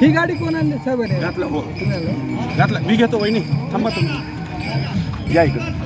ही गाडी कोण आणली साहेब घातला हो. तुम्ही घातला. मी घेतो वहिनी. थांबा तुम्ही. या इकडे.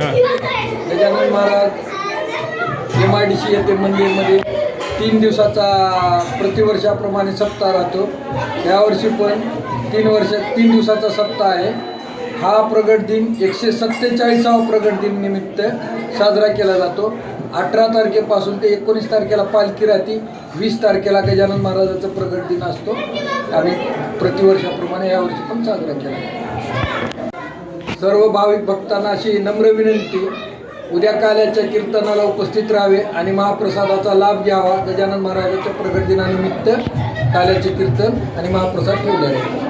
Gajanan Maharaj M I D C येथे मंदिरमध्ये तीन दिवसाचा प्रतिवर्षाप्रमाणे सप्ताह राहतो. यावर्षी पण तीन वर्ष तीन दिवसाचा सप्ताह आहे. हा प्रगट दिन एकशे सत्तेचाळीसावा प्रगट दिन निमित्त साजरा केला जातो. अठरा तारखेपासून ते एकोणीस तारखेला पालखी राहते. वीस तारखेला गजानन महाराजाचा प्रगट दिन असतो. आणि प्रतिवर्षाप्रमाणे यावर्षी पण साजरा केला सर्व भाविक भक्तांना अशी नम्र विनंती उद्या काल्याच्या कीर्तनाला उपस्थित राहावे आणि महाप्रसादाचा लाभ घ्यावा. गजानन महाराजाच्या प्रगट दिनानिमित्त काल्याचे कीर्तन आणि महाप्रसाद ठेवले जाईल.